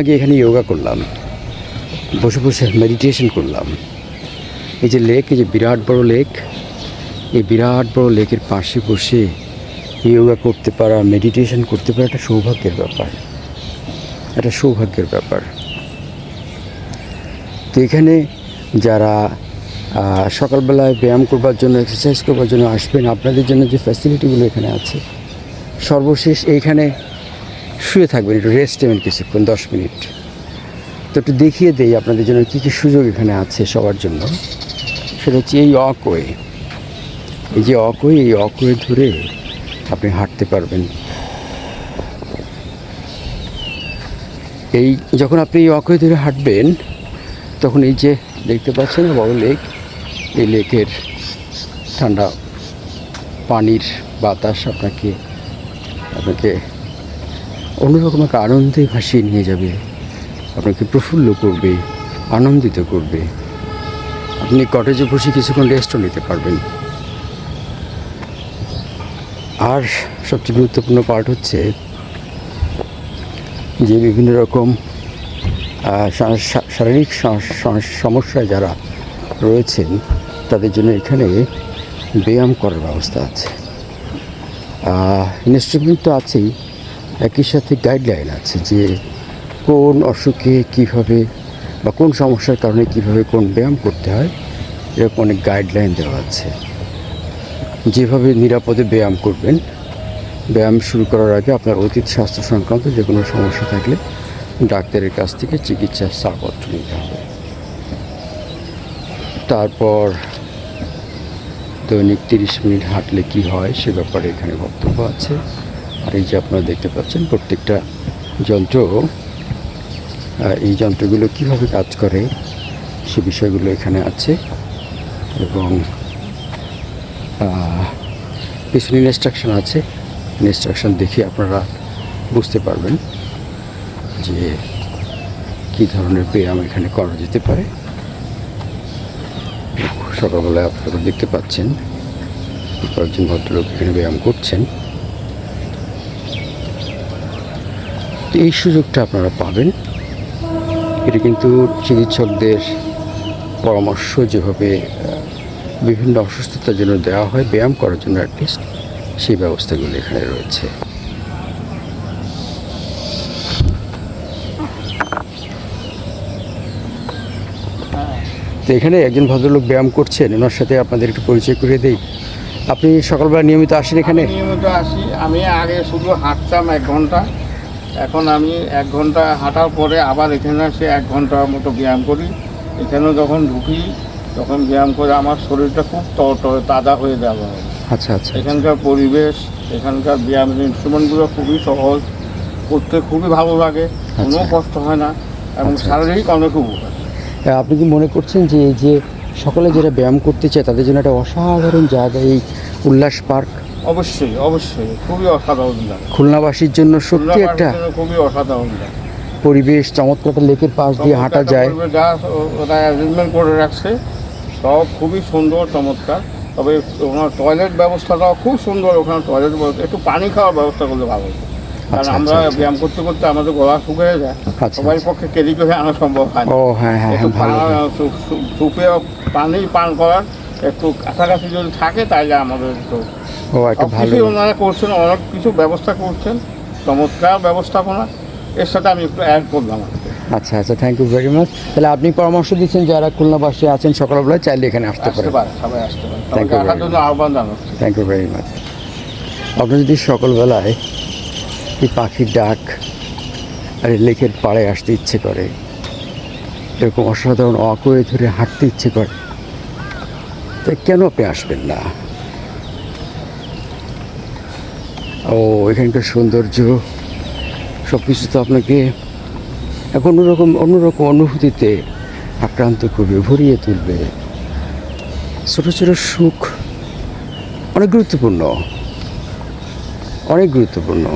আগে এখানে যোগা করলাম। বসে বসে মেডিটেশন করলাম। এই যে লেক এই যে বিরাট বড় লেক এই বিরাট বড় লেকের পাশে বসে যোগা করতে পারা মেডিটেশন করতে পারা একটা সৌভাগ্যের ব্যাপার। একটা সৌভাগ্যের ব্যাপার। তো এখানে যারা সকালবেলায় ব্যায়াম করবার জন্য এক্সারসাইজ করবার জন্য আসবেন, আপনাদের জন্য যে ফ্যাসিলিটিগুলো এখানে আছে, সর্বশেষ এইখানে শুয়ে থাকবেন, একটু রেস্ট নেবেন কিছুক্ষণ, দশ মিনিট। তো একটু দেখিয়ে দেই আপনাদের জন্য কী কী সুযোগ এখানে আছে সবার জন্য। সেটা হচ্ছে এই অকওয়ে এই যে অকওয়ে এই অকওয়ে ধরে আপনি হাঁটতে পারবেন। এই যখন আপনি এই অকওয়ে ধরে হাঁটবেন, তখন এই যে দেখতে পাচ্ছেন বড় লেক এই লেকের ঠান্ডা পানির বাতাস আপনাকে আপনাকে অন্যরকম একটা আনন্দে ভাসিয়ে নিয়ে যাবে। আপনাকে প্রফুল্ল করবে, আনন্দিত করবে। আপনি কটেজে বসে কিছুক্ষণ রেস্টও নিতে পারবেন। আর সবচেয়ে গুরুত্বপূর্ণ পার্ট হচ্ছে যে বিভিন্ন রকম শারীরিক সম- সম- সমস্যায় যারা রয়েছেন, তাদের জন্য এখানে ব্যায়াম করার ব্যবস্থা আছে। ইনস্ট্রুমেন্ট তো আছেই। একই সাথে গাইডলাইন আছে যে কোন অসুখে কীভাবে বা কোন সমস্যার কারণে কীভাবে কোন ব্যায়াম করতে হয়, এরকম অনেক গাইডলাইন দেওয়া আছে। যেভাবে নিরাপদে ব্যায়াম করবেন, ব্যায়াম শুরু করার আগে আপনার অতীত স্বাস্থ্য সংক্রান্ত যে কোনো সমস্যা থাকলে ডাক্তারের কাছ থেকে চিকিৎসার সারপত্র নিতে হবে। তারপর দৈনিক তিরিশ মিনিট হাঁটলে কি হয় সে ব্যাপারে এখানে বক্তব্য আছে। আর এই যে আপনারা দেখতে পাচ্ছেন, প্রত্যেকটা যন্ত্র এই যন্ত্রগুলো কীভাবে কাজ করে সে বিষয়গুলো এখানে আছে এবং পিছনে ইনস্ট্রাকশন আছে। ইনস্ট্রাকশন দেখে আপনারা বুঝতে পারবেন যে কী ধরনের ব্যায়াম এখানে করা যেতে পারে। সকালবেলায় আপনারা দেখতে পাচ্ছেন, কয়েকজন ভদ্রলোক এখানে ব্যায়াম করছেন। তো এই সুযোগটা আপনারা পাবেন। এটা কিন্তু চিকিৎসকদের পরামর্শ যেভাবে বিভিন্ন অসুস্থতার জন্য দেওয়া হয়, ব্যায়াম করার জন্য অ্যাটলিস্ট সেই ব্যবস্থাগুলো এখানে রয়েছে। তো এখানে একজন ভদ্রলোক ব্যায়াম করছেন, ওনার সাথে আপনাদের একটু পরিচয় করিয়ে দেই। আপনি সকালবেলা নিয়মিত আসেন এখানে? নিয়মিত আসি। আমি আগে শুধু হাঁটতাম এক ঘণ্টা। এখন আমি এক ঘণ্টা হাঁটার পরে আবার এখানে এসে এক ঘণ্টার মতো ব্যায়াম করি। এখানে যখন ঢুকি তখন ব্যায়াম করে আমার শরীরটা খুব তরতরে তাজা হয়ে যাবে। আচ্ছা আচ্ছা এখানকার পরিবেশ এখানকার ব্যায়ামের ইনস্ট্রুমেন্টগুলো খুবই সহজ করতে খুবই ভালো লাগে কোনো আচ্ছা। কষ্ট হয় না এবং আচ্ছা। শারীরিক অনেক উপকার। আপনি কি মনে করছেন যে এই যে সকলে যারা ব্যায়াম করতে চায় তাদের জন্য একটা অসাধারণ জায়গা এই উল্লাস পার্ক? অবশ্যই অবশ্যই খুবই অসাধারণ লাগে খুলনাবাসীর জন্য সত্যি একটা খুবই অসাধারণ লাগে পরিবেশ চমৎকার একটা লেকের পাশ দিয়ে হাঁটা যায় যা ওরা অ্যারেঞ্জমেন্ট করে রাখছে সব খুবই সুন্দর চমৎকার তবে ওনার টয়লেট ব্যবস্থাটাও খুব সুন্দর ওখানে টয়লেট ব্যবস্থা একটু পানি খাওয়ার ব্যবস্থা করলে ভালো হতো। কারণ আচ্ছা, আমরা আচ্ছা, আচ্ছা। ব্যায়াম করতে করতে আমাদের গলা শুকিয়ে যায় সবার। পক্ষে কেরি করে আনা সম্ভব হয় না ও হ্যাঁ হ্যাঁ হ্যাঁ পানি পান করার একটু কাছাকাছি যদি থাকে তাহলে আমাদের একটু ও একটা ভালো ওনারা করছেন অনেক কিছু ব্যবস্থা করছেন চমৎকার ব্যবস্থাপনা। এর সাথে আমি একটু অ্যাড করলাম আচ্ছা আচ্ছা থ্যাংক ইউ ভেরি মাচ তাহলে আপনি পরামর্শ দিচ্ছেন যারা খুলনাবাসী আছেন সকালবেলায় চাইলে এখানে আসতে পারেন। পারে সবাই আসতে পারে Thank সবাইকে you আসার আহ্বান জানাচ্ছি। থ্যাংক ইউ ভেরি মাচ আপনি যদি সকালবেলায় এই পাখির ডাক আর লেকের পাড়ে আসতে ইচ্ছে করে এরকম অসাধারণ অকয়ে ধরে হাঁটতে ইচ্ছে করে তাই কেন আপনি আসবেন না? ও, এখানকার সৌন্দর্য সব কিছু তো আপনাকে এক অন্যরকম অন্যরকম অনুভূতিতে আক্রান্ত করবে ভরিয়ে তুলবে। ছোটো ছোটো সুখ অনেক গুরুত্বপূর্ণ অনেক গুরুত্বপূর্ণ।